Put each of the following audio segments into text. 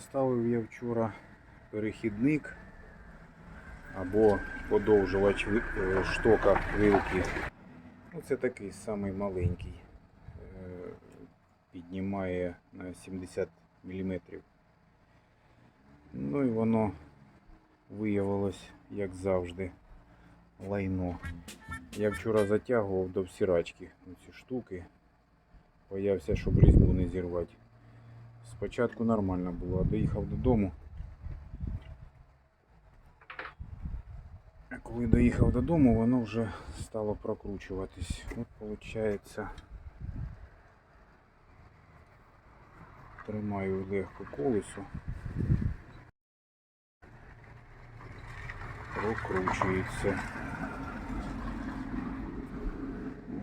Поставив я вчора перехідник або подовжувач е, штока вилки. Ну, це такий самий маленький. Е, Піднімає на 70 мм. Ну і воно виявилось, як завжди, лайно. Я вчора затягував до всірачки ці штуки. Боявся, щоб різьбу не зірвати. Спочатку нормально було, а доїхав додому. Коли доїхав додому, воно вже стало прокручуватись. От виходить, тримаю легко колесо. Прокручується.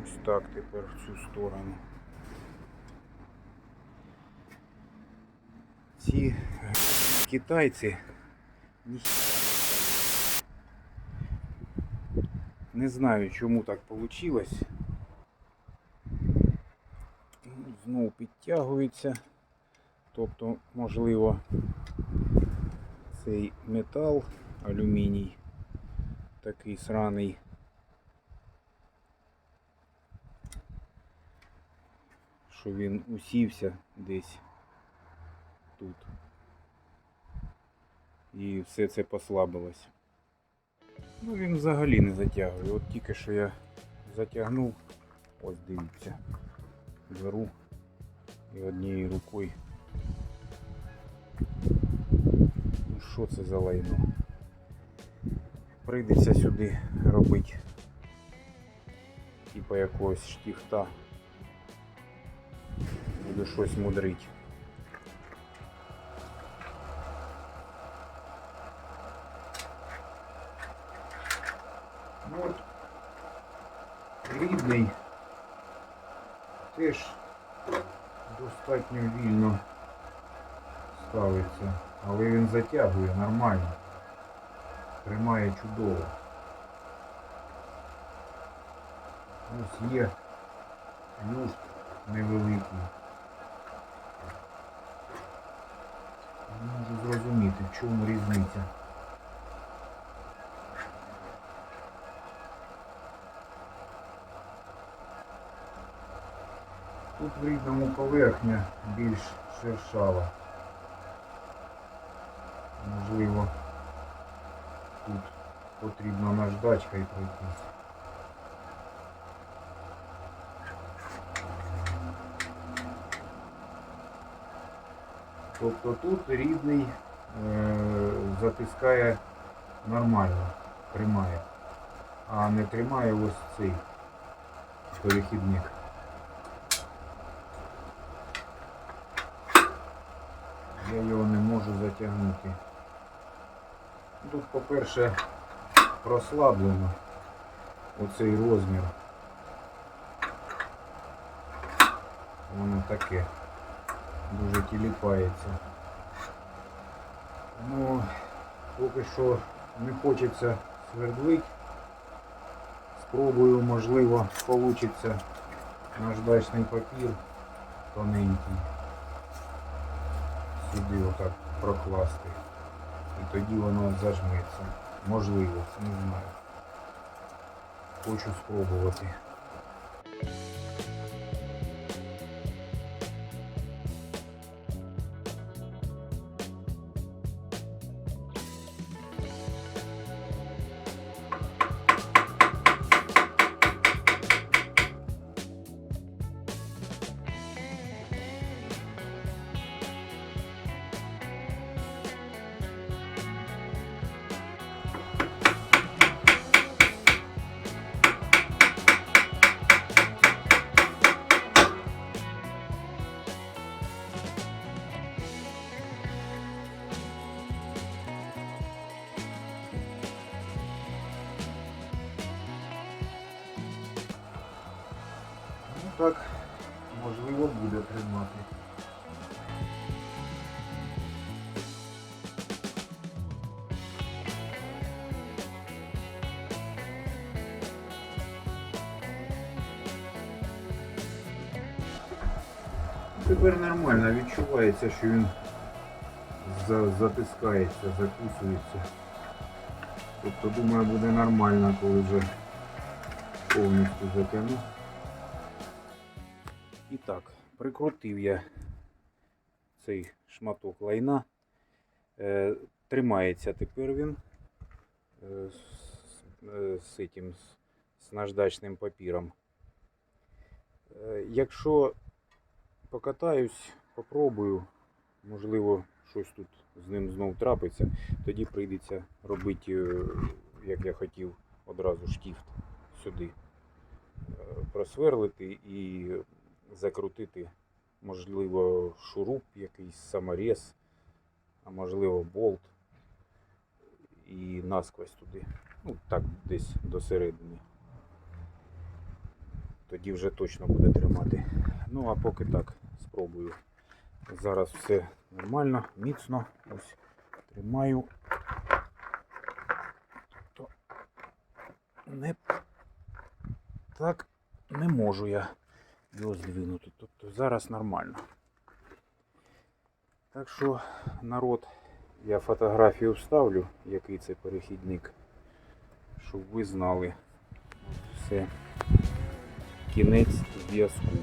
Ось так тепер в цю сторону. Ці китайці. Не знаю, чому так вийшло. Знову підтягується. Тобто, можливо, цей метал, алюміній, такий сраний. Що він усівся десь тут. І все це послабилось. Ну він взагалі не затягує. От тільки що я затягнув, ось дивіться, беру і однією рукою. Ну що це за лайно? Прийдеться сюди робити типа якогось штіфта. Буду щось мудрить. От, рідний теж достатньо вільно ставиться, але він затягує нормально, тримає чудово. Ось є люфт невеликий. Не можу зрозуміти, в чому різниця. Тут в рідному поверхня більш шершава. Можливо, тут потрібна наждачка і пройтись. Тобто тут рідний е, затискає нормально, тримає, а не тримає ось цей перехідник. Я його не можу затягнути. Тут, по-перше, прослаблено оцей розмір. Воно таке дуже тіліпається. Ну, поки що не хочеться свердлить. Спробую, можливо, получиться наждачний папір тоненький сюди отак прокласти. І тоді воно зажметься. Можливо, не знаю. Хочу спробувати. Так, можливо, буде тримати. Тепер нормально, відчувається, що він затискається, закусується. Тобто, думаю, буде нормально, коли вже повністю затягну. І так, прикрутив я цей шматок лайна. Е, тримається тепер він е, з, е, з, цим, з, наждачним папіром. Якщо покатаюсь, попробую, можливо, щось тут з ним знов трапиться, тоді прийдеться робити, як я хотів, одразу штіфт сюди. Просверлити і закрутити, можливо, шуруп, якийсь саморез, а можливо болт і насквозь туди. Ну, так, десь до середини. Тоді вже точно буде тримати. Ну, а поки так, спробую. Зараз все нормально, міцно. Ось тримаю. То не так не можу я здвинути. Тобто зараз нормально. Так що, народ, я фотографію вставлю, який це перехідник, щоб ви знали. Все. Кінець зв'язку.